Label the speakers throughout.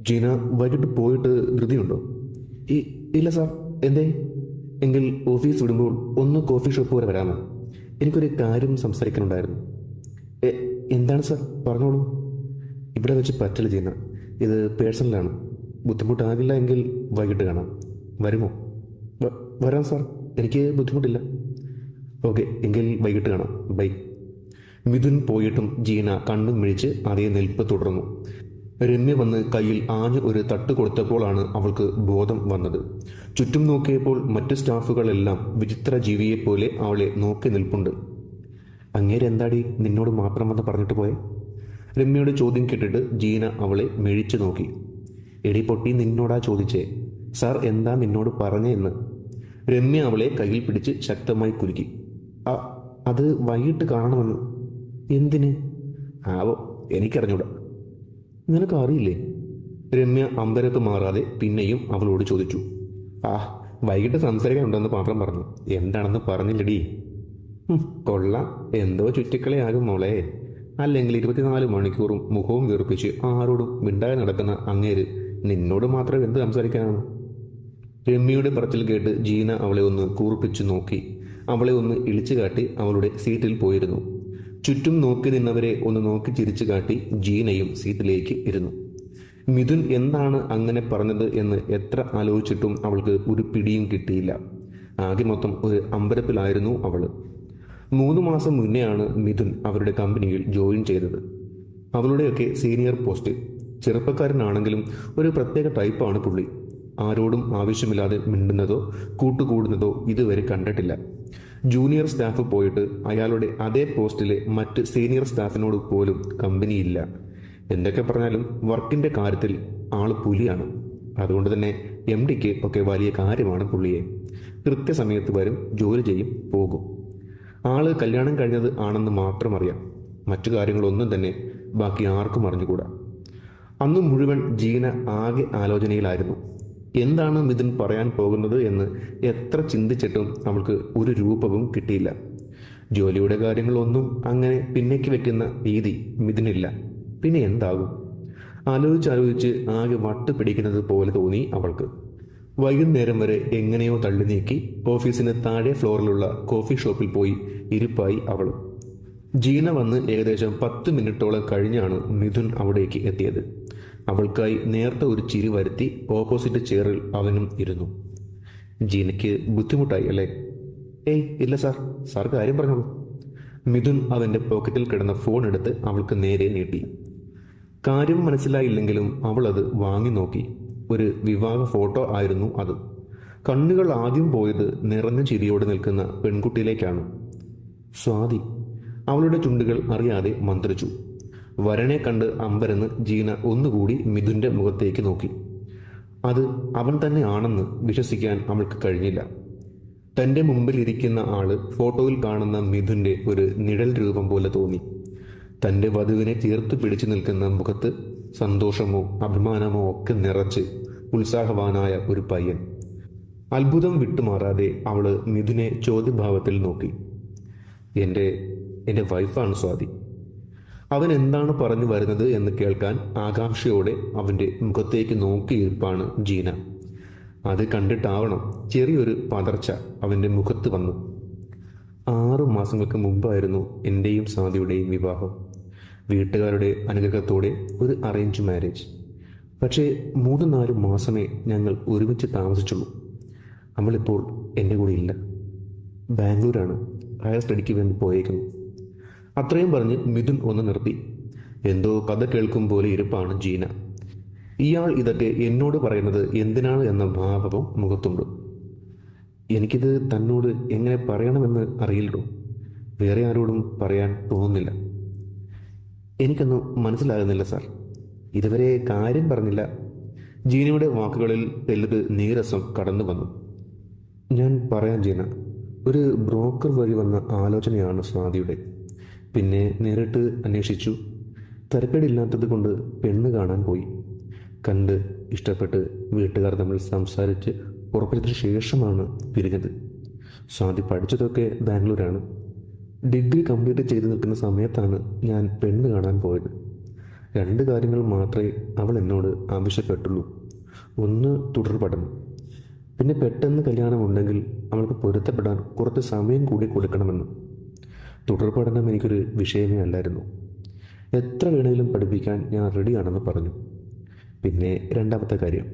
Speaker 1: ജീന വൈകിട്ട് പോയിട്ട് ധൃതിയുണ്ടോ? ഇല്ല സാർ. എന്തേ? എങ്കിൽ ഓഫീസ് വിടുമ്പോൾ ഒന്ന് കോഫി ഷോപ്പ് വരെ വരാമോ? എനിക്കൊരു കാര്യം സംസാരിക്കാനുണ്ടായിരുന്നു. എന്താണ് സാർ? പറഞ്ഞോളൂ. ഇവിടെ വെച്ച് പറ്റില്ല ജീന. ഇത് പേഴ്സണലാണ്. ബുദ്ധിമുട്ടാകില്ല എങ്കിൽ വൈകിട്ട് കാണാം. വരുമോ? വരാം സാർ. എനിക്ക് ബുദ്ധിമുട്ടില്ല. ഓക്കെ എങ്കിൽ വൈകിട്ട് കാണാം. ബൈ. മിഥുൻ പോയിട്ടും ജീന കണ്ണും മിഴിച്ച് അതേ നിൽപ്പ് തുടർന്നു. രമ്യ വന്ന് കയ്യിൽ ആഞ്ഞ് ഒരു തട്ട് കൊടുത്തപ്പോഴാണ് അവൾക്ക് ബോധം വന്നത്. ചുറ്റും നോക്കിയപ്പോൾ മറ്റു സ്റ്റാഫുകളെല്ലാം വിചിത്ര ജീവിയെപ്പോലെ അവളെ നോക്കി നിൽപ്പുണ്ട്. അങ്ങേര് എന്താടി നിന്നോട് മാത്രം വന്ന് പറഞ്ഞിട്ട് പോയെ? രമ്യയുടെ ചോദ്യം കേട്ടിട്ട് ജീന അവളെ മെഴിച്ചു നോക്കി. എടി പൊട്ടി നിന്നോടാ ചോദിച്ചേ. സാർ എന്താ നിന്നോട് പറഞ്ഞെന്ന് രമ്യ അവളെ കയ്യിൽ പിടിച്ച് ശക്തമായി കുലുക്കി. "അ, അത് വൈകിട്ട് കാണണമെന്ന്. എന്തിന്? ആവോ എനിക്കറിഞ്ഞൂടാ. നിനക്ക് അറിയില്ലേ? രമ്യ അമ്പരത്ത് മാറാതെ പിന്നെയും അവളോട് ചോദിച്ചു. ആ വൈകിട്ട് സംസാരിക്കാൻ ഉണ്ടെന്ന് മാത്രം പറഞ്ഞു. എന്താണെന്ന് പറഞ്ഞില്ലടി. കൊള്ള. എന്തോ ചുറ്റിക്കളിയാകും മോളെ. അല്ലെങ്കിൽ ഇരുപത്തിനാല് മണിക്കൂറും മുഖവും വീർപ്പിച്ച് ആരോടും മിണ്ടാതെ നടക്കുന്ന അങ്ങേര് നിന്നോട് മാത്രം എന്ത് സംസാരിക്കാനാണ്? രമ്യയുടെ പറച്ചിൽ കേട്ട് ജീന അവളെ ഒന്ന് കൂർപ്പിച്ചു നോക്കി. അവളെ ഒന്ന് ഇളിച്ചു കാട്ടി അവളുടെ സീറ്റിൽ പോയിരുന്നു. ചുറ്റും നോക്കി നിന്നവരെ ഒന്ന് നോക്കി ചിരിച്ചു കാട്ടി ജീനയും സീറ്റിലേക്ക് ഇരുന്നു. മിഥുൻ എന്താണ് അങ്ങനെ പറഞ്ഞത് എന്ന് എത്ര ആലോചിച്ചിട്ടും അവൾക്ക് ഒരു പിടിയും കിട്ടിയില്ല. ആകെ മൊത്തം ഒരു അമ്പരപ്പിലായിരുന്നു അവൾ മൂന്ന് മാസം മുന്നെയാണ് മിഥുൻ അവരുടെ കമ്പനിയിൽ ജോയിൻ ചെയ്തത്. അവളുടെയൊക്കെ സീനിയർ പോസ്റ്റ്. ചെറുപ്പക്കാരനാണെങ്കിലും ഒരു പ്രത്യേക ടൈപ്പാണ് പുള്ളി. ആരോടും ആവശ്യമില്ലാതെ മിണ്ടുന്നതോ കൂട്ടുകൂടുന്നതോ ഇതുവരെ കണ്ടിട്ടില്ല. ജൂനിയർ സ്റ്റാഫ് പോയിട്ട് അയാളുടെ അതേ പോസ്റ്റിലെ മറ്റ് സീനിയർ സ്റ്റാഫിനോട് പോലും കമ്പനിയില്ല. എന്തൊക്കെ പറഞ്ഞാലും വർക്കിന്റെ കാര്യത്തിൽ ആൾ പുലിയാണ്. അതുകൊണ്ട് തന്നെ എം ഡിക്ക് ഒക്കെ വലിയ കാര്യമാണ് പുള്ളിയെ. കൃത്യസമയത്ത് വരും ജോലി ചെയ്യും പോകും. ആൾ കല്യാണം കഴിഞ്ഞത് ആണെന്ന് മാത്രം അറിയാം. മറ്റു കാര്യങ്ങളൊന്നും തന്നെ ബാക്കി ആർക്കും അറിഞ്ഞുകൂടാ. അന്നും മുഴുവൻ ജീന ആകെ ആലോചനയിലായിരുന്നു. എന്താണ് മിഥുൻ പറയാൻ പോകുന്നത് എന്ന് എത്ര ചിന്തിച്ചിട്ടും അവൾക്ക് ഒരു രൂപവും കിട്ടിയില്ല. ജോലിയുടെ കാര്യങ്ങളൊന്നും അങ്ങനെ പിന്നേക്ക് വെക്കുന്ന രീതി മിഥുനില്ല. പിന്നെ എന്താകും? ആലോചിച്ചാലോചിച്ച് ആകെ വട്ട് പിടിക്കുന്നത് പോലെ തോന്നി അവൾക്ക്. വൈകുന്നേരം വരെ എങ്ങനെയോ തള്ളി നീക്കി ഓഫീസിന് താഴെ ഫ്ലോറിലുള്ള കോഫി ഷോപ്പിൽ പോയി ഇരിപ്പായി അവൾ. ജീന വന്ന് ഏകദേശം പത്ത് മിനിറ്റോളം കഴിഞ്ഞാണ് മിഥുൻ അവിടേക്ക് എത്തിയത്. അവൾക്കായി നേർത്ത ഒരു ചിരി വരുത്തി ഓപ്പോസിറ്റ് ചെയറിൽ അവനും ഇരുന്നു. ജീനയ്ക്ക് ബുദ്ധിമുട്ടായി അല്ലേ? ഏയ് ഇല്ല സാർ. സാർ കാര്യം പറഞ്ഞോളൂ. മിഥുൻ അവന്റെ പോക്കറ്റിൽ കിടന്ന ഫോൺ എടുത്ത് അവൾക്ക് നേരെ നീട്ടി. കാര്യം മനസ്സിലായില്ലെങ്കിലും അവൾ അത് വാങ്ങി നോക്കി. ഒരു വിവാഹ ഫോട്ടോ ആയിരുന്നു അത്. കണ്ണുകൾ ആദ്യം പോയത് നിറഞ്ഞ ചിരിയോടെ നിൽക്കുന്ന പെൺകുട്ടിയിലേക്കാണ്. സ്വാതി അവളുടെ ചുണ്ടുകൾ അറിയാതെ മന്ത്രിച്ചു. വരനെ കണ്ട് അമ്പരന്ന് ജീന ഒന്നുകൂടി മിഥുന്റെ മുഖത്തേക്ക് നോക്കി. അത് അവൻ തന്നെ ആണെന്ന് വിശ്വസിക്കാൻ അവൾക്ക് കഴിഞ്ഞില്ല. തന്റെ മുമ്പിൽ ഇരിക്കുന്ന ആൾ ഫോട്ടോയിൽ കാണുന്ന മിഥുന്റെ ഒരു നിഴൽ രൂപം പോലെ തോന്നി. തന്റെ വധുവിനെ ചേർത്ത് പിടിച്ചു നിൽക്കുന്ന മുഖത്ത് സന്തോഷമോ അഭിമാനമോ ഒക്കെ നിറച്ച് ഉത്സാഹവാനായ ഒരു പയ്യൻ. അത്ഭുതം വിട്ടുമാറാതെ അവൾ മിഥുനെ ചോദ്യഭാവത്തിൽ നോക്കി. എന്റെ എന്റെ വൈഫാണ് സ്വാതി. അവൻ എന്താണ് പറഞ്ഞു വരുന്നത് എന്ന് കേൾക്കാൻ ആകാംക്ഷയോടെ അവന്റെ മുഖത്തേക്ക് നോക്കിയിരിപ്പാണ് ജീന. അത് കണ്ടിട്ടാവണം ചെറിയൊരു പതർച്ച അവന്റെ മുഖത്ത് വന്നു. ആറു മാസങ്ങൾക്ക് മുമ്പായിരുന്നു എന്റെയും സാദിയുടെയും വിവാഹം. വീട്ടുകാരുടെ അനുഗ്രഹത്തോടെ ഒരു അറേഞ്ച് മാരേജ് പക്ഷേ മൂന്ന് നാല് മാസമേ ഞങ്ങൾ ഒരുമിച്ച് താമസിച്ചുള്ളൂ. അവളിപ്പോൾ എന്റെ കൂടെ ഇല്ല. ബാംഗ്ലൂരാണ്. ഹയർ സ്റ്റഡിക്ക് വേണ്ടി പോയേക്കുന്നു. അത്രയും പറഞ്ഞ് മിഥുൻ ഒന്ന് നിർത്തി. എന്തോ കഥ കേൾക്കും പോലെ ഇരിപ്പാണ് ജീന. ഇയാൾ ഇതൊക്കെ എന്നോട് പറയുന്നത് എന്തിനാണ് എന്ന ഭാവവും മുഖത്തുണ്ട്. എനിക്കിത് തന്നോട് എങ്ങനെ പറയണമെന്ന് അറിയില്ലോ വേറെ ആരോടും പറയാൻ തോന്നുന്നില്ല. എനിക്കൊന്നും മനസ്സിലാകുന്നില്ല സാർ. ഇതുവരെ കാര്യം പറഞ്ഞില്ല. ജീനയുടെ വാക്കുകളിൽ തെല്ലത് നീരസം കടന്നു വന്നു. ഞാൻ പറയാം ജീന ഒരു ബ്രോക്കർ വഴി വന്ന ആലോചനയാണ് സ്വാതിയുടെ. പിന്നെ നേരിട്ട് അന്വേഷിച്ചു. തരക്കേടില്ലാത്തത് കൊണ്ട് പെണ്ണ് കാണാൻ പോയി. കണ്ട് ഇഷ്ടപ്പെട്ട് വീട്ടുകാർ തമ്മിൽ സംസാരിച്ച് ഉറപ്പിച്ചതിന് ശേഷമാണ് പിരിഞ്ഞത് സ്വാതി പഠിച്ചതൊക്കെ ബാംഗ്ലൂരാണ്. ഡിഗ്രി കംപ്ലീറ്റ് ചെയ്തു നിൽക്കുന്ന സമയത്താണ് ഞാൻ പെണ്ണ് കാണാൻ പോയത്. രണ്ട് കാര്യങ്ങൾ മാത്രമേ അവൾ എന്നോട് ആവശ്യപ്പെട്ടുള്ളൂ. ഒന്ന് തുടർ പഠനം. പിന്നെ പെട്ടെന്ന് കല്യാണമുണ്ടെങ്കിൽ അവൾക്ക് പൊരുത്തപ്പെടാൻ കുറച്ച് സമയം കൂടി കൊടുക്കണമെന്ന്. തുടർ പഠനം എനിക്കൊരു വിഷയമേ അല്ലായിരുന്നു. എത്ര വേണേലും പഠിപ്പിക്കാൻ ഞാൻ റെഡിയാണെന്ന് പറഞ്ഞു. പിന്നെ രണ്ടാമത്തെ കാര്യം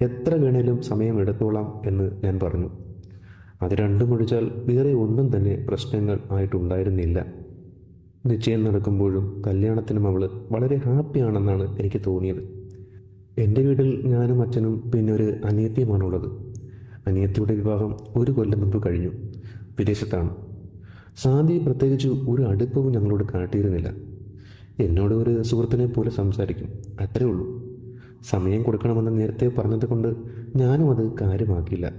Speaker 1: എത്ര വേണേലും സമയം എടുത്തോളാം എന്ന് ഞാൻ പറഞ്ഞു. അത് രണ്ടും ഒഴിച്ചാൽ വേറെ ഒന്നും തന്നെ പ്രശ്നങ്ങൾ ആയിട്ടുണ്ടായിരുന്നില്ല. നിശ്ചയം നടക്കുമ്പോഴും കല്യാണത്തിനും അവൾ വളരെ ഹാപ്പിയാണെന്നാണ് എനിക്ക് തോന്നിയത്. എന്റെ വീട്ടിൽ ഞാനും അച്ഛനും പിന്നെ ഒരു അനിയത്തിയുമാണുള്ളത്. അനിയത്തിയുടെ വിവാഹം ഒരു കൊല്ലം മുമ്പ് കഴിഞ്ഞു. വിദേശത്താണ്. സാദി പ്രത്യേകിച്ച് ഒരു അടുപ്പവും ഞങ്ങളോട് കാട്ടിയിരുന്നില്ല. എന്നോട് ഒരു സുഹൃത്തിനെ പോലെ സംസാരിക്കും. അത്രേ ഉള്ളൂ. സമയം കൊടുക്കണമെന്ന് നേരത്തെ പറഞ്ഞത് കൊണ്ട് ഞാനും അത് കാര്യമാക്കിയില്ല.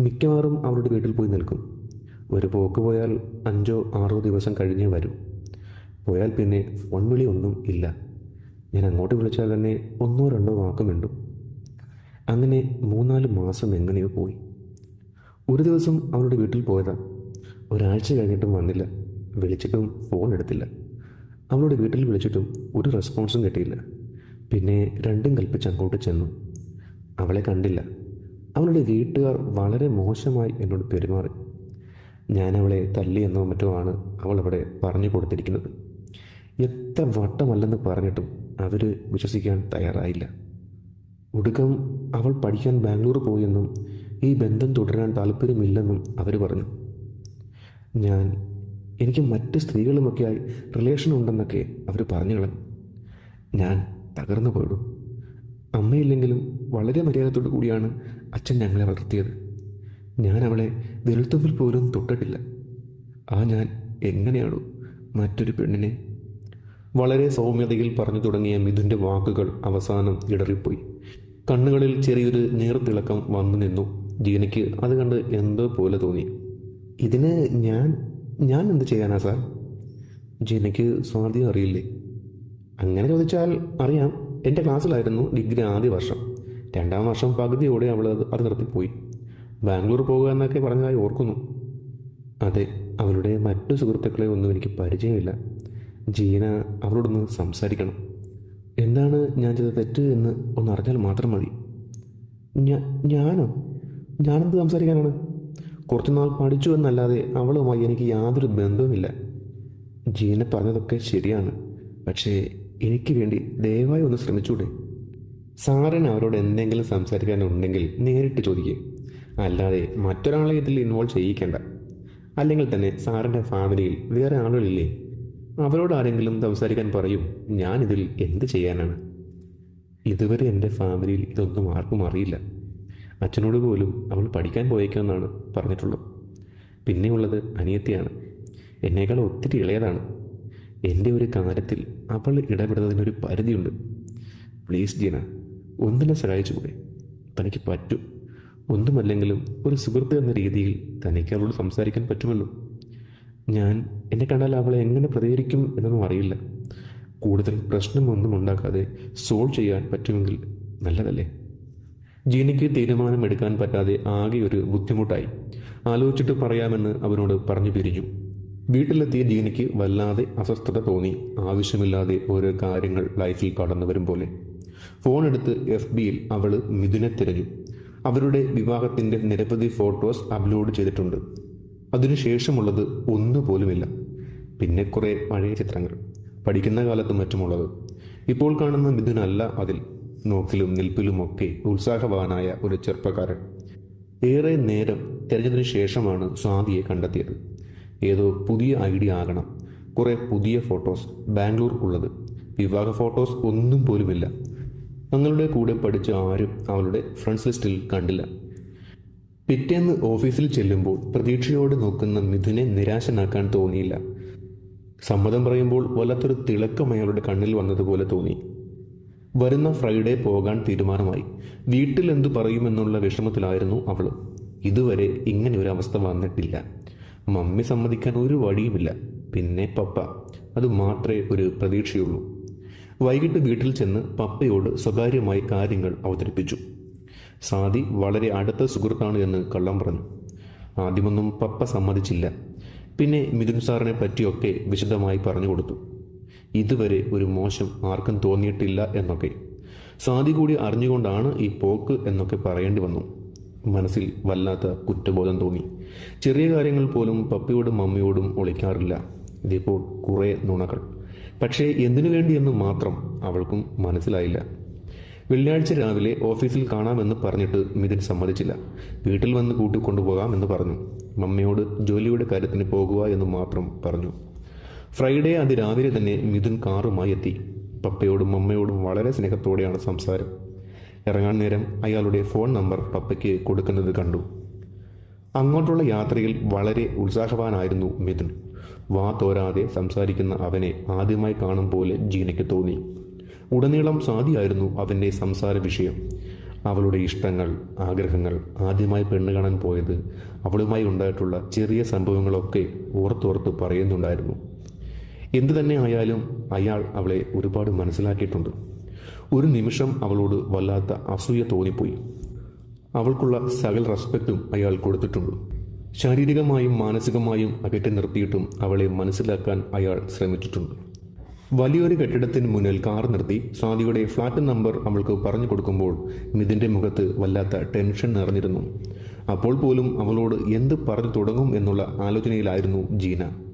Speaker 1: മിക്കവാറും അവരുടെ വീട്ടിൽ പോയി നിൽക്കും. ഒരു പോക്ക് പോയാൽ അഞ്ചോ ആറോ ദിവസം കഴിഞ്ഞേ വരൂ. പോയാൽ പിന്നെ ഫോൺ വിളി ഒന്നും ഇല്ല. ഞാൻ അങ്ങോട്ട് വിളിച്ചാൽ തന്നെ ഒന്നോ രണ്ടോ വാക്കും മിണ്ടും. അങ്ങനെ മൂന്നാൽ മാസം എങ്ങനെയോ പോയി. ഒരു ദിവസം അവരുടെ വീട്ടിൽ പോയതാ. ഒരാഴ്ച കഴിഞ്ഞിട്ടും വന്നില്ല. വിളിച്ചിട്ടും ഫോൺ എടുത്തില്ല. അവളുടെ വീട്ടിൽ വിളിച്ചിട്ടും ഒരു റെസ്പോൺസും കിട്ടിയില്ല. പിന്നെ രണ്ടും കൽപ്പിച്ച് അങ്ങോട്ട് ചെന്നു. അവളെ കണ്ടില്ല. അവളുടെ വീട്ടുകാർ വളരെ മോശമായി എന്നോട് പെരുമാറി. ഞാൻ അവളെ തല്ലിയെന്നോ മറ്റോ ആണ് അവൾ അവിടെ പറഞ്ഞു കൊടുത്തിരിക്കുന്നത്. എത്ര വട്ടമല്ലെന്ന് പറഞ്ഞിട്ടും അവർ വിശ്വസിക്കാൻ തയ്യാറായില്ല. ഒടുക്കം അവൾ പഠിക്കാൻ ബാംഗ്ലൂർ പോയെന്നും ഈ ബന്ധം തുടരാൻ താല്പര്യമില്ലെന്നും അവർ പറഞ്ഞു. ഞാൻ എനിക്ക് മറ്റ് സ്ത്രീകളുമൊക്കെയായി റിലേഷൻ ഉണ്ടെന്നൊക്കെ അവർ പറഞ്ഞു കളഞ്ഞു. ഞാൻ തകർന്നു പോയിടും. അമ്മയില്ലെങ്കിലും വളരെ മര്യാദത്തോടു കൂടിയാണ് അച്ഛൻ ഞങ്ങളെ വളർത്തിയത്. ഞാൻ അവളെ വിരൽത്തുമ്പിൽ പോലും തൊട്ടിട്ടില്ല. ആ ഞാൻ എങ്ങനെയാണോ മറ്റൊരു പെണ്ണിനെ വളരെ സൗമ്യതയിൽ പറഞ്ഞു തുടങ്ങിയ മിഥുന്റെ വാക്കുകൾ അവസാനം ഇടറിപ്പോയി. കണ്ണുകളിൽ ചെറിയൊരു നീർത്തിളക്കം വന്നു നിന്നു. ജീനയ്ക്ക് അത് കണ്ട് എന്തോ പോലെ തോന്നി. ഇതിന് ഞാൻ ഞാൻ എന്ത് ചെയ്യാനാ സാർ? ജീനയ്ക്ക് സ്വാധീനം അറിയില്ലേ? അങ്ങനെ ചോദിച്ചാൽ അറിയാം. എന്റെ ക്ലാസ്സിലായിരുന്നു ഡിഗ്രി ആദ്യ വർഷം. രണ്ടാം വർഷം പകുതിയോടെ അവൾ അത് നിർത്തിപ്പോയി. ബാംഗ്ലൂർ പോകുക എന്നൊക്കെ പറഞ്ഞതായി ഓർക്കുന്നു. അതെ അവളുടെ മറ്റു സുഹൃത്തുക്കളെ ഒന്നും എനിക്ക് പരിചയമില്ല. ജീന അവളോടൊന്ന് സംസാരിക്കണം. എന്താണ് ഞാൻ ചെയ്ത തെറ്റ് എന്ന് ഒന്ന് അറിഞ്ഞാൽ മാത്രം മതി. ഞാനോ? ഞാനെന്ത് സംസാരിക്കാനാണ്? കുറച്ചുനാൾ പഠിച്ചു എന്നല്ലാതെ അവളുമായി എനിക്ക് യാതൊരു ബന്ധവുമില്ല. ജീന പറഞ്ഞതൊക്കെ ശരിയാണ്. പക്ഷേ എനിക്ക് വേണ്ടി ദയവായി ഒന്ന് ശ്രമിച്ചൂടെ? സാറിന് അവരോട് എന്തെങ്കിലും സംസാരിക്കാനുണ്ടെങ്കിൽ നേരിട്ട് ചോദിക്കുക അല്ലാതെ മറ്റൊരാളെ ഇതിൽ ഇൻവോൾവ് ചെയ്യിക്കേണ്ട. അല്ലെങ്കിൽ തന്നെ സാറിന്റെ ഫാമിലിയിൽ വേറെ ആളുകളില്ലേ? അവരോട് ആരെങ്കിലും സംസാരിക്കാൻ പറയും ഞാനിതിൽ എന്ത് ചെയ്യാനാണ്? ഇതുവരെ എന്റെ ഫാമിലിയിൽ ഇതൊന്നും ആർക്കും അറിയില്ല. അച്ഛനോട് പോലും അവൾ പഠിക്കാൻ പോയേക്കുമെന്നാണ് പറഞ്ഞിട്ടുള്ളത് പിന്നെയുള്ളത് അനിയത്തിയാണ്. എന്നേക്കാൾ ഒത്തിരി ഇളയതാണ്. എന്റെ ഒരു കാര്യത്തിൽ അവൾ ഇടപെടുന്നതിനൊരു പരിധിയുണ്ട്. പ്ലീസ് ജീന ഒന്നിനെ സഹായിച്ചുകൂടെ തനിക്ക് പറ്റും. ഒന്നുമല്ലെങ്കിലും ഒരു സുഹൃത്ത് എന്ന രീതിയിൽ തനിക്ക് അവളോട് സംസാരിക്കാൻ പറ്റുമല്ലോ. ഞാൻ എന്നെ കണ്ടാൽ അവളെ എങ്ങനെ പ്രതികരിക്കും എന്നൊന്നും അറിയില്ല. കൂടുതൽ പ്രശ്നമൊന്നും ഉണ്ടാക്കാതെ സോൾവ് ചെയ്യാൻ പറ്റുമെങ്കിൽ നല്ലതല്ലേ? ജീനയ്ക്ക് തീരുമാനമെടുക്കാൻ പറ്റാതെ ആകെ ഒരു ബുദ്ധിമുട്ടായി. ആലോചിച്ചിട്ട് പറയാമെന്ന് അവനോട് പറഞ്ഞു പിരിഞ്ഞു. വീട്ടിലെത്തിയ ജീനിക്ക് വല്ലാതെ അസ്വസ്ഥത തോന്നി. ആവശ്യമില്ലാതെ ഓരോ കാര്യങ്ങൾ ലൈഫിൽ കടന്നു വരും പോലെ. ഫോൺ എടുത്ത് എഫ് ബിയിൽ അവൾ മിഥുനെ തിരഞ്ഞു. അവരുടെ വിവാഹത്തിന്റെ നിരവധി ഫോട്ടോസ് അപ്ലോഡ് ചെയ്തിട്ടുണ്ട്. അതിനുശേഷമുള്ളത് ഒന്നുപോലുമില്ല. പിന്നെ കുറേ പഴയ ചിത്രങ്ങൾ. പഠിക്കുന്ന കാലത്തും മറ്റുമുള്ളത്. ഇപ്പോൾ കാണുന്ന മിഥുനല്ല അതിൽ. നോക്കിലും നിൽപ്പിലുമൊക്കെ ഉത്സാഹവാനായ ഒരു ചെറുപ്പക്കാരൻ. ഏറെ നേരം തിരഞ്ഞതിനു ശേഷമാണ് സ്വാതിയെ കണ്ടെത്തിയത്. ഏതോ പുതിയ ഐഡിയ ആകണം. കുറേ പുതിയ ഫോട്ടോസ് ബാംഗ്ലൂർ ഉള്ളത്. വിവാഹ ഫോട്ടോസ് ഒന്നും പോലുമില്ല. തങ്ങളുടെ കൂടെ പഠിച്ച ആരും അവളുടെ ഫ്രണ്ട്സ് ലിസ്റ്റിൽ കണ്ടില്ല. പിറ്റേന്ന് ഓഫീസിൽ ചെല്ലുമ്പോൾ പ്രതീക്ഷയോടെ നോക്കുന്ന മിഥുനെ നിരാശനാക്കാൻ തോന്നിയില്ല. സമ്മതം പറയുമ്പോൾ വല്ലാത്തൊരു തിളക്കം അയാളുടെ കണ്ണിൽ വന്നതുപോലെ തോന്നി. വരുന്ന ഫ്രൈഡേ പോകാൻ തീരുമാനമായി. വീട്ടിൽ എന്തു പറയുമെന്നുള്ള വിഷമത്തിലായിരുന്നു അവൾ. ഇതുവരെ ഇങ്ങനെ ഒരു അവസ്ഥ വന്നിട്ടില്ല. മമ്മി സമ്മതിക്കാൻ ഒരു വഴിയുമില്ല. പിന്നെ പപ്പ. അത് മാത്രമേ ഒരു പ്രതീക്ഷയുള്ളൂ. വൈകിട്ട് വീട്ടിൽ ചെന്ന് പപ്പയോട് സ്വകാര്യമായി കാര്യങ്ങൾ അവതരിപ്പിച്ചു. സാദി വളരെ അടുത്ത സുഹൃത്താണ് എന്ന് കള്ളം പറഞ്ഞു. ആദ്യമൊന്നും പപ്പ സമ്മതിച്ചില്ല. പിന്നെ മിഥുൻ സാറിനെ പറ്റിയൊക്കെ വിശദമായി പറഞ്ഞു കൊടുത്തു. ഇതുവരെ ഒരു മോശം ആർക്കും തോന്നിയിട്ടില്ല എന്നൊക്കെ. സാധി കൂടി അറിഞ്ഞുകൊണ്ടാണ് ഈ പോക്ക് എന്നൊക്കെ പറയേണ്ടി വന്നു. മനസ്സിൽ വല്ലാത്ത കുറ്റബോധം തോന്നി. ചെറിയ കാര്യങ്ങൾ പോലും പപ്പിയോടും മമ്മിയോടും ഒളിക്കാറില്ല. ഇതിപ്പോൾ കുറേ നുണകൾ. പക്ഷേ എന്തിനു വേണ്ടിയെന്ന് മാത്രം അവൾക്കും മനസ്സിലായില്ല. വെള്ളിയാഴ്ച രാവിലെ ഓഫീസിൽ കാണാമെന്ന് പറഞ്ഞിട്ട് മിഥുൻ സമ്മതിച്ചില്ല. വീട്ടിൽ വന്ന് കൂട്ടിക്കൊണ്ടുപോകാമെന്ന് പറഞ്ഞു. മമ്മയോട് ജോലിയുടെ കാര്യത്തിന് പോകുക എന്ന് മാത്രം പറഞ്ഞു. ഫ്രൈഡേ അത് രാവിലെ തന്നെ മിഥുൻ കാറുമായി എത്തി. പപ്പയോടും അമ്മയോടും വളരെ സ്നേഹത്തോടെയാണ് സംസാരം. ഇറങ്ങാൻ നേരം അയാളുടെ ഫോൺ നമ്പർ പപ്പയ്ക്ക് കൊടുക്കുന്നത് കണ്ടു. അങ്ങോട്ടുള്ള യാത്രയിൽ വളരെ ഉത്സാഹവാനായിരുന്നു മിഥുൻ. വാ തോരാതെ സംസാരിക്കുന്ന അവനെ ആദ്യമായി കാണും പോലെ ജീനയ്ക്ക് തോന്നി. ഉടനീളം സാധിയായിരുന്നു അവന്റെ സംസാര വിഷയം. അവളുടെ ഇഷ്ടങ്ങൾ ആഗ്രഹങ്ങൾ ആദ്യമായി പെണ്ണ് കാണാൻ പോയത് അവളുമായി ഉണ്ടായിട്ടുള്ള ചെറിയ സംഭവങ്ങളൊക്കെ ഓർത്തോർത്ത് പറയുന്നുണ്ടായിരുന്നു. എന്തു തന്നെ ആയാലും അയാൾ അവളെ ഒരുപാട് മനസ്സിലാക്കിയിട്ടുണ്ട്. ഒരു നിമിഷം അവളോട് വല്ലാത്ത അസൂയ തോന്നിപ്പോയി. അവൾക്കുള്ള സകൽ റെസ്പെക്റ്റും അയാൾ കൊടുത്തിട്ടുണ്ട്. ശാരീരികമായും മാനസികമായും അകറ്റി നിർത്തിയിട്ടും അവളെ മനസ്സിലാക്കാൻ അയാൾ ശ്രമിച്ചിട്ടുണ്ട്. വലിയൊരു കെട്ടിടത്തിന് മുന്നിൽ കാർ നിർത്തി സ്വാതിയുടെ ഫ്ലാറ്റ് നമ്പർ അവൾക്ക് പറഞ്ഞു കൊടുക്കുമ്പോൾ മിഥിന്റെ മുഖത്ത് വല്ലാത്ത ടെൻഷൻ നിറഞ്ഞിരുന്നു. അപ്പോൾ പോലും അവളോട് എന്ത് പറഞ്ഞു തുടങ്ങും എന്നുള്ള ആലോചനയിലായിരുന്നു ജീന.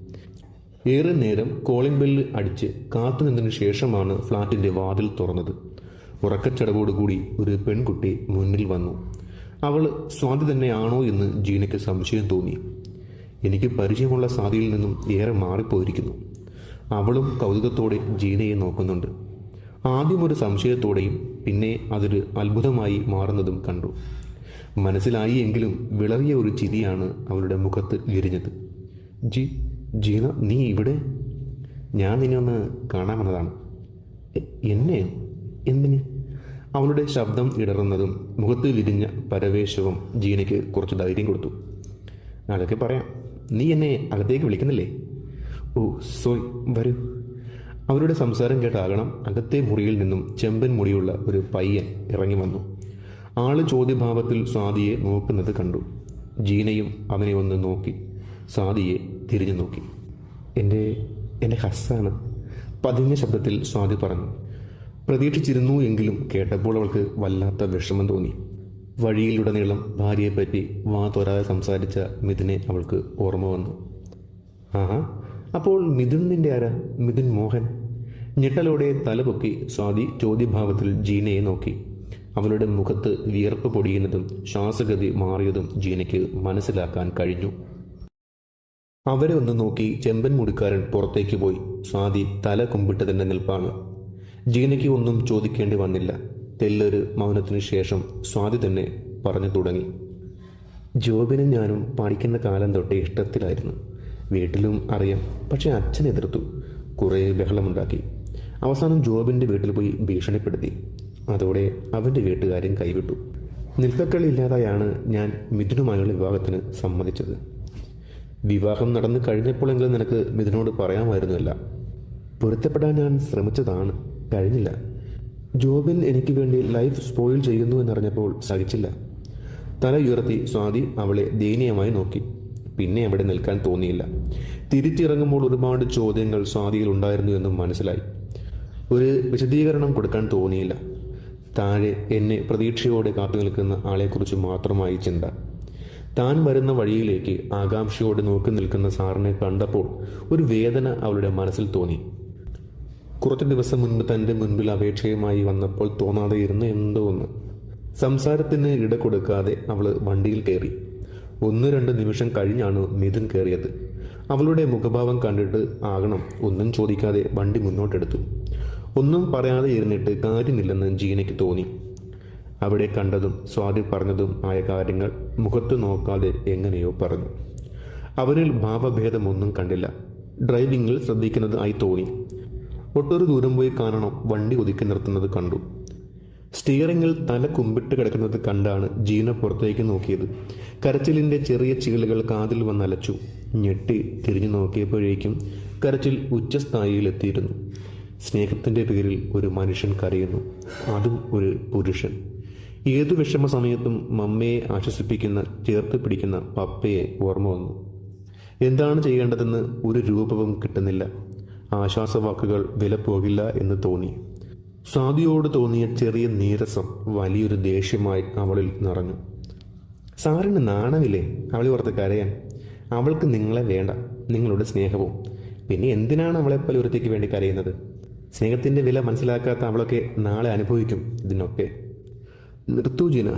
Speaker 1: ഏറെ നേരം കോളിംഗ് ബെല്ല് അടിച്ച് കാത്തുനിന്നതിന് ശേഷമാണ് ഫ്ലാറ്റിന്റെ വാതിൽ തുറന്നത്. ഉറക്കച്ചടവോടുകൂടി ഒരു പെൺകുട്ടി മുന്നിൽ വന്നു. അവൾ സ്വാതി തന്നെയാണോ എന്ന് ജീനയ്ക്ക് സംശയം തോന്നി. എനിക്ക് പരിചയമുള്ള സ്വാതിയിൽ നിന്നും ഏറെ മാറിപ്പോയിരിക്കുന്നു. അവളും കൗതുകത്തോടെ ജീനയെ നോക്കുന്നുണ്ട്. ആദ്യം ഒരു സംശയത്തോടെയും പിന്നെ അതൊരു അത്ഭുതമായി മാറുന്നതും കണ്ടു. മനസ്സിലായി എങ്കിലും വിളറിയ ഒരു ചിരിയാണ് അവളുടെ മുഖത്ത് വിരിഞ്ഞത്. ജി ജീന നീ ഇവിടെ? ഞാൻ നിന്നെ ഒന്ന് കാണാൻ വന്നതാണ്. എന്നെ? എന്തിന്? അവളുടെ ശബ്ദം ഇടറുന്നതും മുഖത്ത് വിരിഞ്ഞ പരവേശവും ജീനയ്ക്ക് കുറച്ച് ധൈര്യം കൊടുത്തു. അതൊക്കെ പറയാം. നീ എന്നെ അകത്തേക്ക് വിളിക്കുന്നില്ലേ? ഓ സോയ് വരൂ. അവരുടെ സംസാരം കേട്ടാകണം അകത്തെ മുറിയിൽ നിന്നും ചെമ്പൻ മുടിയുള്ള ഒരു പയ്യൻ ഇറങ്ങി വന്നു. ആൾ ചോദ്യഭാവത്തിൽ സ്വാതിയെ നോക്കുന്നത് കണ്ടു. ജീനയും അവനെ ഒന്ന് നോക്കി. സ്വാതിയെ തിരിഞ്ഞു നോക്കി. എന്റെ എന്റെ ഹസ്സാണ് പതിഞ്ഞ ശബ്ദത്തിൽ സ്വാതി പറഞ്ഞു. പ്രതീക്ഷിച്ചിരുന്നു എങ്കിലും കേട്ടപ്പോൾ അവൾക്ക് വല്ലാത്ത വിഷമം തോന്നി. വഴിയിലുടനീളം ഭാര്യയെപ്പറ്റി വാ തോരാതെ സംസാരിച്ച മിഥുനെ അവൾക്ക് ഓർമ്മ വന്നു. ആഹാ അപ്പോൾ മിഥുൻ നിന്റെ ആരാ? മിഥുൻ മോഹൻ. ഞെട്ടലോടെ തലപൊക്കി സ്വാതി ചോദ്യഭാവത്തിൽ ജീനയെ നോക്കി. അവളുടെ മുഖത്ത് വിയർപ്പ് പൊടിയുന്നതും ശ്വാസഗതി മാറിയതും ജീനയ്ക്ക് മനസ്സിലാക്കാൻ കഴിഞ്ഞു. അവരെ ഒന്ന് നോക്കി ചെമ്പൻ മുടിക്കാരൻ പുറത്തേക്ക് പോയി. സ്വാതി തല കുമ്പിട്ട് തന്നെ നിൽപ്പാണ്. ജീനയ്ക്ക് ഒന്നും ചോദിക്കേണ്ടി വന്നില്ല. തെല്ലൊരു മൗനത്തിനു ശേഷം സ്വാതി തന്നെ പറഞ്ഞു തുടങ്ങി. ജോബിനും ഞാനും പഠിക്കുന്ന കാലം തൊട്ടേ ഇഷ്ടത്തിലായിരുന്നു. വീട്ടിലും അറിയാം. പക്ഷേ അച്ഛൻ എതിർത്തു. കുറേ ബഹളമുണ്ടാക്കി. അവസാനം ജോബിന്റെ വീട്ടിൽ പോയി ഭീഷണിപ്പെടുത്തി. അതോടെ അവന്റെ വീട്ടുകാരും കൈവിട്ടു. നിൽക്കക്കളി ഇല്ലാതായാണ് ഞാൻ മിഥുനുമായുള്ള വിവാഹത്തിന് സമ്മതിച്ചത്. വിവാഹം നടന്നു കഴിഞ്ഞപ്പോഴെങ്കിലും നിനക്ക് മിഥുനോട് പറയാമായിരുന്നില്ല. പൊരുത്തപ്പെടാൻ ഞാൻ ശ്രമിച്ചതാണ്. കഴിഞ്ഞില്ല. ജോബിൻ എനിക്ക് വേണ്ടി ലൈഫ് സ്പോയിൽ ചെയ്യുന്നു എന്നറിഞ്ഞപ്പോൾ സഹിച്ചില്ല. തല ഉയർത്തി സ്വാതി അവളെ ദയനീയമായി നോക്കി. പിന്നെ അവിടെ നിൽക്കാൻ തോന്നിയില്ല. തിരിച്ചിറങ്ങുമ്പോൾ ഒരുപാട് ചോദ്യങ്ങൾ സ്വാതിയിൽ ഉണ്ടായിരുന്നു എന്നും മനസ്സിലായി. ഒരു വിശദീകരണം കൊടുക്കാൻ തോന്നിയില്ല. താഴെ എന്നെ പ്രതീക്ഷയോടെ കാത്തു നിൽക്കുന്ന ആളെക്കുറിച്ച് മാത്രമായി ചിന്ത. താൻ വരുന്ന വഴിയിലേക്ക് ആകാംക്ഷയോടെ നോക്കി നിൽക്കുന്ന സാറിനെ കണ്ടപ്പോൾ ഒരു വേദന അവളുടെ മനസ്സിൽ തോന്നി. കുറച്ച് ദിവസം മുൻപ് തന്റെ മുൻപിൽ അപേക്ഷയുമായി വന്നപ്പോൾ തോന്നാതെ ഇരുന്ന് എന്തോ ഒന്ന്. സംസാരത്തിന് ഇട കൊടുക്കാതെ അവൾ വണ്ടിയിൽ കയറി. ഒന്ന് രണ്ട് നിമിഷം കഴിഞ്ഞാണ് മിഥുൻ കയറിയത്. അവളുടെ മുഖഭാവം കണ്ടിട്ട് ആകണം ഒന്നും ചോദിക്കാതെ വണ്ടി മുന്നോട്ടെടുത്തു. ഒന്നും പറയാതെ ഇരുന്നിട്ട് കാര്യമില്ലെന്ന് ജീനയ്ക്ക് തോന്നി. അവിടെ കണ്ടതും സ്വാതി പറഞ്ഞതും ആയ കാര്യങ്ങൾ മുഖത്തു നോക്കാതെ എങ്ങനെയോ പറഞ്ഞു. അവരിൽ ഭാവഭേദമൊന്നും കണ്ടില്ല. ഡ്രൈവിങ്ങിൽ ശ്രദ്ധിക്കുന്നത് ആയി തോന്നി. ഒട്ടൊരു ദൂരം പോയി കാണണം വണ്ടി ഒതുക്കി നിർത്തുന്നത് കണ്ടു. സ്റ്റിയറിങ്ങിൽ തല കുമ്പിട്ട് കിടക്കുന്നത് കണ്ടാണ് ജീന പുറത്തേക്ക് നോക്കിയത്. കരച്ചിലിന്റെ ചെറിയ ചീളുകൾ കാതിൽ വന്നലച്ചു ഞെട്ടി തിരിഞ്ഞു നോക്കിയപ്പോഴേക്കും കരച്ചിൽ ഉച്ചസ്ഥായിയിലെത്തിയിരുന്നു. സ്നേഹത്തിന്റെ പേരിൽ ഒരു മനുഷ്യൻ കരയുന്നു. അതും ഒരു പുരുഷൻ. ഏതു വിഷമ സമയത്തും മമ്മയെ ആശ്വസിപ്പിക്കുന്ന ചേർത്ത് പിടിക്കുന്ന പപ്പയെ ഓർമ്മ വന്നു. എന്താണ് ചെയ്യേണ്ടതെന്ന് ഒരു രൂപവും കിട്ടുന്നില്ല. ആശ്വാസവാക്കുകൾ വില പോകില്ല എന്ന് തോന്നി. സ്വാതിയോട് തോന്നിയ ചെറിയ നീരസം വലിയൊരു ദേഷ്യമായി അവളിൽ നിറഞ്ഞു. സാറിന് നാണമില്ലേ? അവളെ ഓർത്ത് കരയാൻ. അവൾക്ക് നിങ്ങളെ വേണ്ട. നിങ്ങളുടെ സ്നേഹവും. പിന്നെ എന്തിനാണ് അവളെപ്പോലെ ഒരുത്തേക്ക് വേണ്ടി കരയുന്നത്? സ്നേഹത്തിന്റെ വില മനസ്സിലാക്കാത്ത അവളൊക്കെ നാളെ അനുഭവിക്കും ഇതിനൊക്കെ. നിർത്തു ജിന.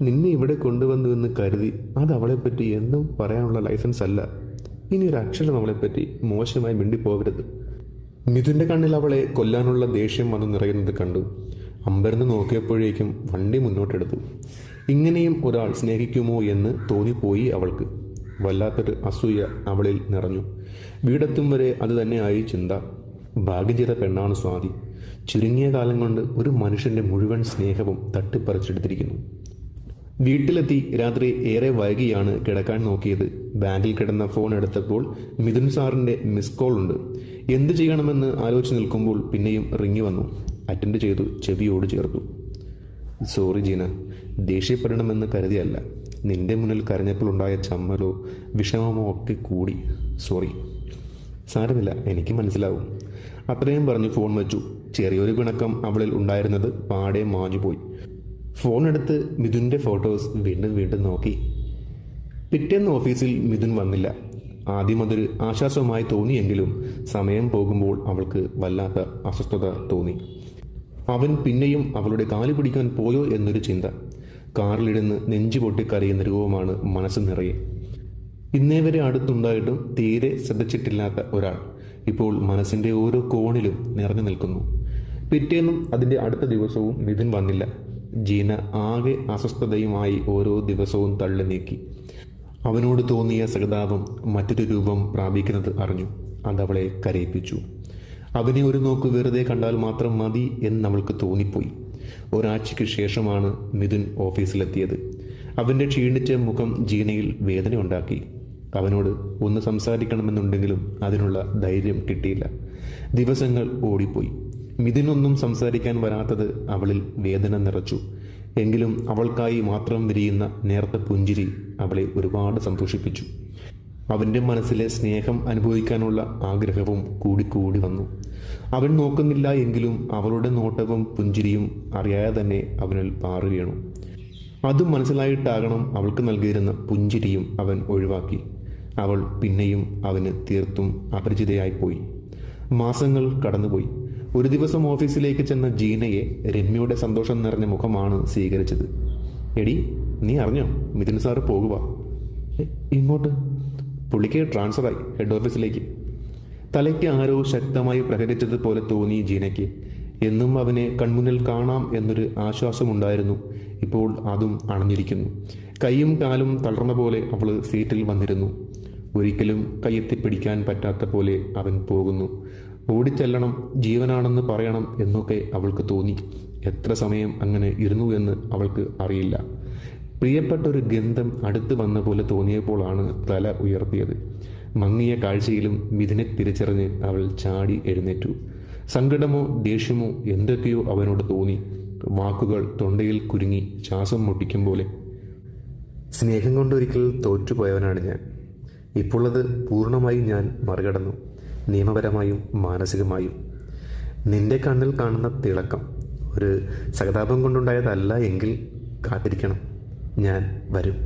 Speaker 1: നിന്നെ ഇവിടെ കൊണ്ടുവന്നു എന്ന് കരുതി അത് അവളെപ്പറ്റി എന്നും പറയാനുള്ള ലൈസൻസ് അല്ല. ഇനി ഒരു അക്ഷരം അവളെപ്പറ്റി മോശമായി മിണ്ടിപ്പോകരുത്. മിഥുന്റെ കണ്ണിൽ അവളെ കൊല്ലാനുള്ള ദേഷ്യം വന്ന് നിറയുന്നത് കണ്ടു. അമ്പരന്ന് നോക്കിയപ്പോഴേക്കും വണ്ടി മുന്നോട്ടെടുത്തു. ഇങ്ങനെയും ഒരാൾ സ്നേഹിക്കുമോ എന്ന് തോന്നിപ്പോയി അവൾക്ക്. വല്ലാത്തൊരു അസൂയ അവളിൽ നിറഞ്ഞു. വീടെത്തും വരെ അത് തന്നെയായി ചിന്ത. ഭാഗ്യം ചെയ്ത പെണ്ണാണ് സ്വാതി. ചുരുങ്ങിയ കാലം കൊണ്ട് ഒരു മനുഷ്യന്റെ മുഴുവൻ സ്നേഹവും തട്ടിപ്പറിച്ചെടുത്തിരിക്കുന്നു. വീട്ടിലെത്തി രാത്രി ഏറെ വൈകിയാണ് കിടക്കാൻ നോക്കിയത്. ബാഗിൽ കിടന്ന ഫോൺ എടുത്തപ്പോൾ മിഥുൻ സാറിന്റെ മിസ് കോൾ ഉണ്ട്. എന്ത് ചെയ്യണമെന്ന് ആലോചിച്ച് നിൽക്കുമ്പോൾ പിന്നെയും റിങ്ങി വന്നു. അറ്റൻഡ് ചെയ്തു ചെവിയോട് ചേർത്തു. സോറി ജീന ദേഷ്യപ്പെടണമെന്ന് കരുതിയല്ല. നിന്റെ മുന്നിൽ കരഞ്ഞപ്പോൾ ഉണ്ടായ ചമ്മലോ വിഷമമോ ഒക്കെ കൂടി. സോറി. സാരമില്ല എനിക്ക് മനസ്സിലാവും. അത്രയും പറഞ്ഞു ഫോൺ വെച്ചു. ചെറിയൊരു പിണക്കം അവളിൽ ഉണ്ടായിരുന്നത് പാടെ മാഞ്ഞുപോയി ഫോൺ എടുത്ത് മിഥുന്റെ ഫോട്ടോസ് വീണ്ടും വീണ്ടും നോക്കി. പിറ്റേന്ന് ഓഫീസിൽ മിഥുൻ വന്നില്ല. ആദ്യം അതൊരു ആശ്വാസമായി തോന്നിയെങ്കിലും സമയം പോകുമ്പോൾ അവൾക്ക് വല്ലാത്ത അസ്വസ്ഥത തോന്നി. അവൻ പിന്നെയും അവളുടെ കാൽ പിടിക്കാൻ പോയോ എന്നൊരു ചിന്ത. കാറിലിടുന്ന് നെഞ്ചു പൊട്ടി കരയുന്ന രൂപമാണ് മനസ്സ് നിറയെ. ഇന്നേ വരെ അടുത്തുണ്ടായിട്ടും തീരെ ശ്രദ്ധിച്ചിട്ടില്ലാത്ത ഒരാൾ ഇപ്പോൾ മനസ്സിന്റെ ഓരോ കോണിലും നിറഞ്ഞു നിൽക്കുന്നു. പിറ്റേന്നും അതിന്റെ അടുത്ത ദിവസവും നിധിൻ വന്നില്ല. ജീന ആകെ അസ്വസ്ഥതയുമായി ഓരോ ദിവസവും തള്ളി നീക്കി. അവനോട് തോന്നിയ സഹതാപം മറ്റൊരു രൂപം പ്രാപിക്കുന്നത് അറിഞ്ഞു. അതവളെ കരയിപ്പിച്ചു. അവനെ ഒരു നോക്ക് വെറുതെ കണ്ടാൽ മാത്രം മതി എന്ന് അവൾക്ക് തോന്നിപ്പോയി. ഒരാഴ്ചയ്ക്ക് ശേഷമാണ് മിഥുൻ ഓഫീസിലെത്തിയത്. അവന്റെ ക്ഷീണിച്ച മുഖം ജീനയിൽ വേദനയുണ്ടാക്കി അവനോട് ഒന്ന് സംസാരിക്കണമെന്നുണ്ടെങ്കിലും അതിനുള്ള ധൈര്യം കിട്ടിയില്ല. ദിവസങ്ങൾ ഓടിപ്പോയി. മിഥുനൊന്നും സംസാരിക്കാൻ വരാത്തത് അവളിൽ വേദന നിറച്ചു. എങ്കിലും അവൾക്കായി മാത്രം വിരിയുന്ന നേർത്ത പുഞ്ചിരി അവളെ ഒരുപാട് സന്തോഷിപ്പിച്ചു. അവന്റെ മനസ്സിലെ സ്നേഹം അനുഭവിക്കാനുള്ള ആഗ്രഹവും കൂടിക്കൂടി വന്നു. അവൻ നോക്കുന്നില്ല എങ്കിലും അവളുടെ നോട്ടവും പുഞ്ചിരിയും അറിയാതെ തന്നെ അവനിൽ പാറി വീണു. അതും മനസ്സിലായിട്ടാകണം അവൾക്ക് നൽകിയിരുന്ന പുഞ്ചിരിയും അവൻ ഒഴിവാക്കി. അവൾ പിന്നെയും അവന് തീർത്തും അപരിചിതയായിപ്പോയി. മാസങ്ങൾ കടന്നുപോയി. ഒരു ദിവസം ഓഫീസിലേക്ക് ചെന്ന ജീനയെ രമ്യയുടെ സന്തോഷം നിറഞ്ഞ മുഖമാണ് സ്വീകരിച്ചത്. എടി നീ അറിഞ്ഞോ? മിഥുൻ സാറ് പോകുക "എ, ഇങ്ങോട്ട്. പുള്ളിക്ക് ട്രാൻസ്ഫറായി ഹെഡ് ഓഫീസിലേക്ക് തലയ്ക്ക് ആരോ ശക്തമായി പ്രഹരിച്ചതുപോലെ തോന്നി ജീനയ്ക്ക്. എന്നും അവനെ കൺമുന്നിൽ കാണാം എന്നൊരു ആശ്വാസമുണ്ടായിരുന്നു. ഇപ്പോൾ അതും അണഞ്ഞിരിക്കുന്നു. കൈയും കാലും തളർന്ന പോലെ അവൾ സീറ്റിൽ വന്നിരുന്നു. ഒരിക്കലും കയ്യെത്തിപ്പിടിക്കാൻ പറ്റാത്ത പോലെ അവൻ പോകുന്നു. ഓടിച്ചെല്ലണം ജീവനാണെന്ന് പറയണം എന്നൊക്കെ അവൾക്ക് തോന്നി. എത്ര സമയം അങ്ങനെ ഇരുന്നു എന്ന് അവൾക്ക് അറിയില്ല. പ്രിയപ്പെട്ട ഒരു ഗന്ധം അടുത്ത് വന്ന പോലെ തോന്നിയപ്പോഴാണ് തല ഉയർത്തിയത്. മങ്ങിയ കാഴ്ചയിലും മിഥുനെ തിരിച്ചറിഞ്ഞ് അവൾ ചാടി എഴുന്നേറ്റു. സങ്കടമോ ദേഷ്യമോ എന്തൊക്കെയോ അവനോട് തോന്നി. വാക്കുകൾ തൊണ്ടയിൽ കുരുങ്ങി ശ്വാസം മുട്ടിക്കും പോലെ. സ്നേഹം കൊണ്ടൊരിക്കൽ തോറ്റുപോയവനാണ് ഞാൻ. ഇപ്പോഴത് പൂർണമായി ഞാൻ മറികടന്നു. നിയമപരമായും മാനസികമായും. നിന്റെ കണ്ണിൽ കാണുന്ന തിളക്കം ഒരു സഹതാപം കൊണ്ടുണ്ടായതല്ല എങ്കിൽ കാത്തിരിക്കണം. ഞാൻ വരും.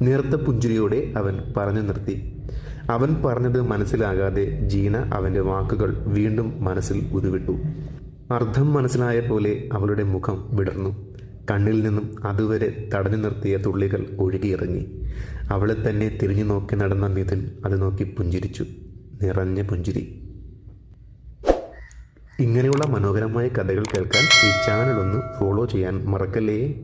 Speaker 1: നേർത്ത പുഞ്ചിരിയോടെ അവൻ പറഞ്ഞു നിർത്തി. അവൻ പറഞ്ഞത് മനസ്സിലാകാതെ ജീന അവന്റെ വാക്കുകൾ വീണ്ടും മനസ്സിൽ ഉരുവിട്ടു. അർത്ഥം മനസ്സിലായ പോലെ അവളുടെ മുഖം വിടർന്നു. കണ്ണിൽ നിന്നും അതുവരെ തടഞ്ഞു നിർത്തിയ തുള്ളികൾ ഒഴുകിയിറങ്ങി. അവളെ തന്നെ തിരിഞ്ഞു നോക്കി നടന്ന മിഥുൻ അത് നോക്കി പുഞ്ചിരിച്ചു. നിറഞ്ഞ പുഞ്ചിരി. ഇങ്ങനെയുള്ള മനോഹരമായ കഥകൾ കേൾക്കാൻ ഈ ചാനൽ ഒന്ന് ഫോളോ ചെയ്യാൻ മറക്കല്ലേ?